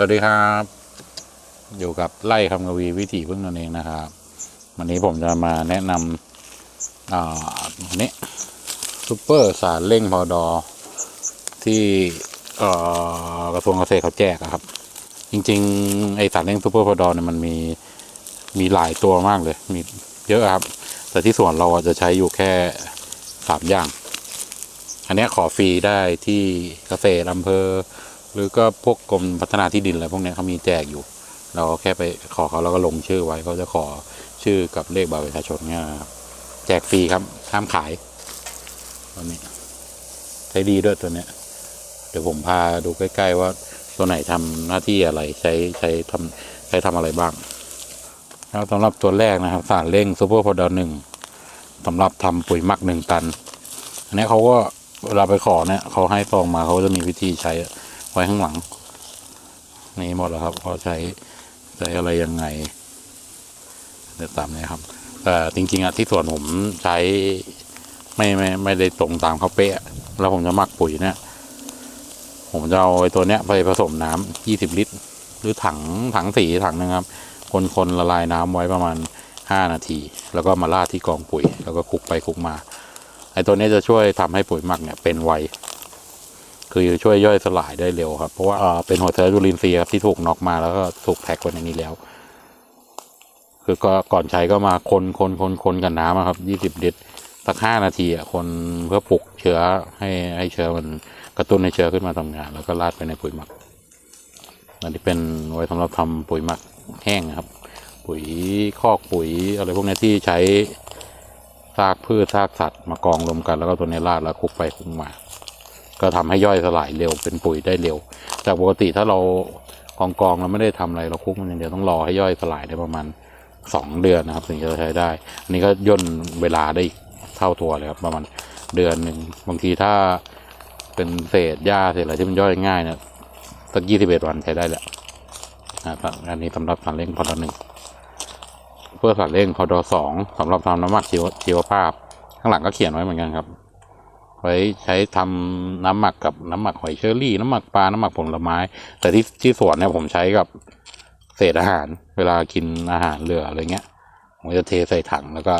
สวัสดีครับ อยู่กับไล่คำกวีวิถีพึ่งนั่นเองนะครับ วันนี้ผมจะมาแนะนำอ่าอันนี้ซูเปอร์สารเร่งพอดอ ที่เอ่อกระทรวงเกษตรเขาแจกครับ จริงๆ ไอสารเร่งซูเปอร์พอดอเนี่ยมันมีมีหลายตัวมากเลย มีเยอะครับ แต่ที่สวนเราจะใช้อยู่แค่สามอย่าง อันนี้ขอฟรีได้ที่เกษตรอำเภอ รือก็พวกกรมพัฒนาที่ดินอะไรพวกนี้เขามีแจกอยู่ เราก็แค่ไปขอเขาแล้วก็ลงชื่อไว้เขาจะขอชื่อกับเลขบัตรประชาชนเนี่ยครับแจกฟรีครับห้ามขายตัวนี้ใช้ดีด้วยตัวเนี้ย เดี๋ยวผมพาดูใกล้ ๆ ว่าตัวไหนทำหน้าที่อะไรใช้ใช้ทำใช้ทำอะไรบ้างแล้วสำหรับตัวแรกนะครับ สารเร่งซูเปอร์พอดหนึ่งสำหรับทำปุ๋ยหมักหนึ่งตัน อันนี้เขาก็เวลาไปขอเนี่ยเขาให้ซองมาเขาจะมีวิธีใช้ ว้ข้างหลัง นี่หมดแล้วครับเขาใช้ใช้อะไรยังไงเดี๋ยวตามนี้ครับแต่จริง ๆอะที่ส่วนผมใช้ไม่ไม่ไม่ได้ตรงตามเขาเป๊ะ แล้วผมจะหมักปุ๋ยเนี่ย ผมจะเอาไอ้ตัวเนี้ยไปผสมน้ำยี่สิบลิตร หรือถังถังสีถังนึงครับ คนคนละลายน้ำไว้ประมาณห้านาที แล้วก็มาราดที่กองปุ๋ย แล้วก็คลุกไปคลุกมา ไอ้ตัวเนี้ยจะช่วยทำให้ปุ๋ยหมักเนี่ยเป็นไว คือช่วยย่อยสลายได้เร็วครับ เพราะว่าเป็นหัวเชื้อจุลินทรีย์ครับที่ถูกน็อกมาแล้วก็ถูกแพ็คไว้ในนี้แล้ว คือก็ก่อนใช้ก็มาคนคนคนคนกับน้ำครับยี่สิบลิตรสักห้านาทีอะคนเพื่อปลุกเชื้อให้ให้เชื้อมันกระตุ้นให้เชื้อขึ้นมาทำงาน แล้วก็ราดไปในปุ๋ยหมักอันนี้เป็นไว้สำหรับทำปุ๋ยหมักแห้งครับ ปุ๋ยคอกปุ๋ยอะไรพวกนี้ที่ใช้ซากพืชซากสัตว์มากองรวมกันแล้วก็ตัวนี้ราดแล้วคลุกไปคลุกมา ก็ทำให้ย่อยสลายเร็วเป็นปุ๋ยได้เร็ว จากปกติถ้าเรากองกองเราไม่ได้ทำอะไรเราคุกมันอย่างเดียวต้องรอให้ย่อยสลายได้ประมาณสองเดือนนะครับถึงจะใช้ได้ อันนี้ก็ย่นเวลาได้อีกเท่าตัวเลยครับประมาณเดือนหนึ่งบางทีถ้าเป็นเศษหญ้าเศษอะไรที่มันย่อยง่ายเนี่ยสักยี่สิบเอ็ดวันใช้ได้แหละนะครับอันนี้สำหรับสารเร่งพอดหนึ่งเพื่อสารเร่งพอดสองสำหรับทำน้ำหมักชีวชีวภาพ ข้างหลังก็เขียนไว้เหมือนกันครับ ไว้ใช้ทำน้ำหมักกับน้ำหมักหอยเชอรี่ น้ำหมักปลา น้ำหมักผลไม้ แต่ที่ที่สวนเนี่ยผมใช้กับเศษอาหาร เวลากินอาหารเหลืออะไรเงี้ย ผมจะเทใส่ถังแล้วก็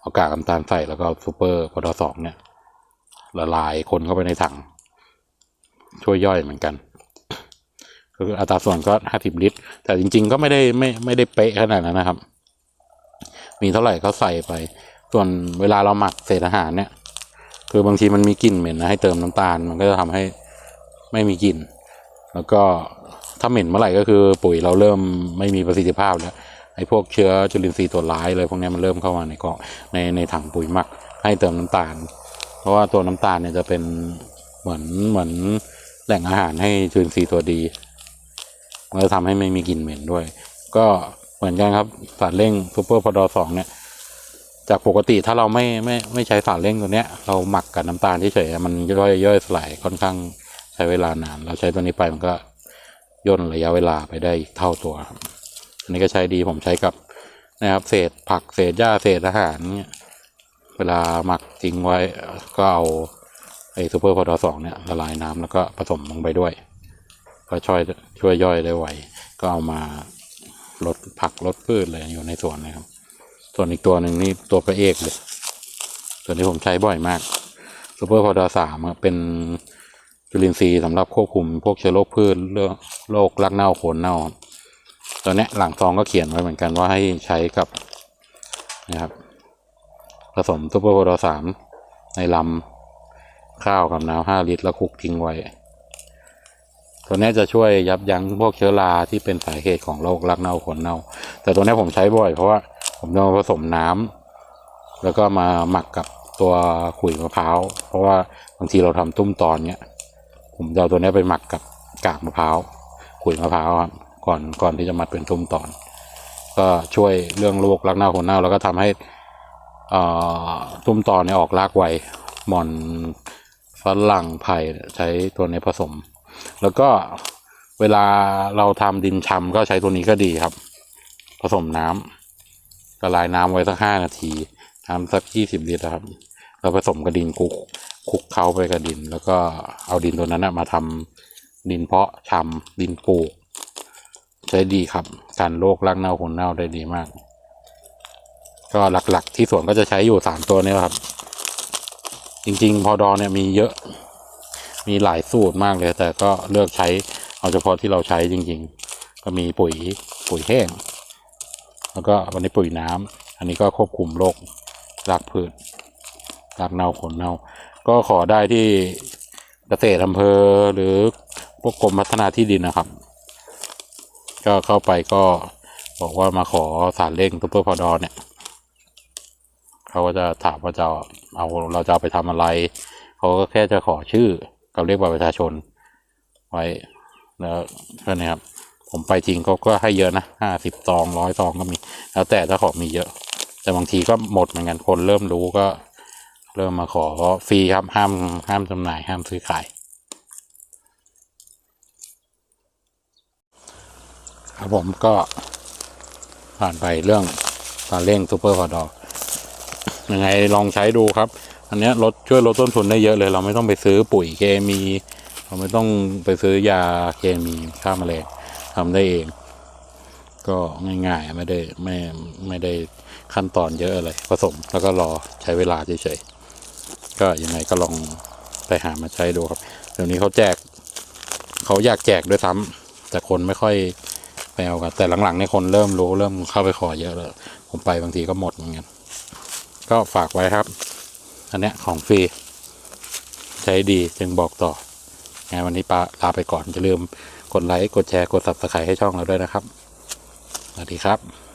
เอากากน้ำตาลใส่แล้วก็ซูเปอร์พอดสองเนี่ยละลายคนเข้าไปในถัง ช่วยย่อยเหมือนกันก็คืออัตราส่วนก็ห้าสิบลิตร แต่จริง ๆ ก็ไม่ได้ไม่ไม่ได้เป๊ะขนาดนั้นนะครับ มีเท่าไหร่ก็ใส่ไป ส่วนเวลาเราหมักเศษอาหารเนี่ย คือบางทีมันมีกลิ่นเหม็นนะให้เติมน้ำตาลมันก็จะทำให้ไม่มีกลิ่น แล้วก็ถ้าเหม็นเมื่อไหร่ก็คือปุ๋ยเราเริ่มไม่มีประสิทธิภาพแล้วไอ้พวกเชื้อจุลินทรีย์ตัวร้ายเลยพวกนี้มันเริ่มเข้ามาในกล่องในในถังปุ๋ยหมักให้เติมน้ำตาล เพราะว่าตัวน้ำตาลเนี่ยจะเป็นเหมือนเหมือนแหล่งอาหารให้จุลินทรีย์ตัวดีมันจะทำให้ไม่มีกลิ่นเหม็นด้วย ก็เหมือนกันครับสารเร่งซูเปอร์พอดอสองเนี่ย จากปกติถ้าเราไม่ไม่ไม่ใช้สารเร่งตัวเนี้ย เราหมักกับน้ำตาลเฉยๆมันย่อยย่อยสลายค่อนข้างใช้เวลานาน เราใช้ตัวนี้ไปมันก็ย่นระยะเวลาไปได้อีกเท่าตัวครับอันนี้ก็ใช้ดีผมใช้กับนะครับเศษผักเศษหญ้าเศษอาหารเนี่ยเวลาหมักทิ้งไว้ก็เอาไอ้ซูเปอร์พอดสองเนี่ยละลายน้ำแล้วก็ผสมลงไปด้วย ก็ช่วยช่วยย่อยได้ไวก็เอามาลดผักลดพืชเลยอยู่ในสวนนะครับ ส่วนอีกตัวหนึ่งนี่ตัวพระเอกเลย ตัวนี้ผมใช้บ่อยมากซูเปอร์พอดาสามเป็นจุลินทรีย์สำหรับควบคุมพวกเชื้อโรคพืชเรื่องโรครักเน่าโคนเน่า ตัวนี้หลังซองก็เขียนไว้เหมือนกันว่าให้ใช้กับนะครับผสมซูเปอร์พอดาสามในลำข้าวกับน้ำห้าลิตรแล้วคลุกทิ้งไว้ ตัวนี้จะช่วยยับยั้งพวกเชื้อราที่เป็นสาเหตุของโรครักเน่าขนเน่า แต่ตัวนี้ผมใช้บ่อยเพราะว่า ผมจะมาผสมน้ำแล้วก็มาหมักกับตัวขุยมะพร้าว เพราะว่าบางทีเราทำตุ้มตอนเนี้ยผมจะเอาตัวนี้ไปหมักกับกากมะพร้าวขุยมะพร้าวครับก่อนก่อนที่จะมาเป็นตุ้มตอน ก็ช่วยเรื่องโรครักเน่าขนเน่าแล้วก็ทำให้ตุ้มตอนเนี่ยออกรากไวหม่อนฝรั่งไผ่ใช้ตัวนี้ผสม แล้วก็เวลาเราทำดินชำก็ใช้ตัวนี้ก็ดีครับ ผสมน้ำ ละลายน้ำไว้สักห้านาทีน้ำสักยี่สิบลิตรนะครับแล้วผสมกับดินคลุกคลุกเข้าไปกับดิน แล้วก็เอาดินตัวนั้นมาทำดินเพาะชำดินปลูก ใช้ดีครับการโรครากเน่าคนเน่าได้ดีมาก ก็หลักๆ ที่สวนก็จะใช้อยู่สามตัวนี้ครับ จริงๆ พอดอเนี่ยมีเยอะ มีหลายสูตรมากเลย แต่ก็เลือกใช้เอาเฉพาะที่เราใช้จริง ๆ ก็มีปุ๋ยปุ๋ยแห้ง แล้วก็วันนี้ปุ๋ยน้ำอันนี้ก็ควบคุมโรครากพืชรากเน่าขนเน่า ก็ขอได้ที่เกษตรอำเภอหรือพวกกรมพัฒนาที่ดินนะครับ ก็เข้าไปก็บอกว่ามาขอสารเร่งซุปเปอร์พอดอเนี่ยเขาก็จะถามว่าจะเอาเราจะเอาไปทำอะไร เขาก็แค่จะขอชื่อกับเลขบัตรประชาชนไว้แล้วก็เนี่ยครับ ผมไปจริงเขาก็ให้เยอะนะห้าสิบซองร้อยซองก็มี แล้วแต่ถ้าของมีเยอะ แต่บางทีก็หมดเหมือนกันคนเริ่มรู้ก็ เริ่มมาขอฟรีครับห้ามห้ามจำหน่ายห้ามซื้อขาย ครับผมก็ผ่านไปเรื่องการเร่งซูเปอร์พอดอยังไงลองใช้ดูครับ อันนี้ลดช่วยลดต้นทุนได้เยอะเลย เราไม่ต้องไปซื้อปุ๋ยเคมี เราไม่ต้องไปซื้อยาเคมีฆ่าแมลง ทำได้เอง ก็ง่ายๆไม่ได้ไม่ไม่ได้ขั้นตอนเยอะอะไรผสม แล้วก็รอใช้เวลาเฉยๆก็ยังไงก็ลองไปหามาใช้ดูครับเดี๋ยวนี้เขาแจกเขาอยากแจกด้วยซ้ำแต่คนไม่ค่อยไปเอากันแต่หลังๆเนี่คนเริ่มรู้เริ่มเข้าไปขอเยอะแล้วผมไปบางทีก็หมดเหมือนกันก็ฝากไว้ครับ อันเนี้ยของฟรีใช้ดีจึงบอกต่อไงวันนี้ปลาลาไปก่อนอย่าลืม กดไลค์ กดแชร์ กด subscribe ให้ช่องเราด้วยนะครับ สวัสดีครับ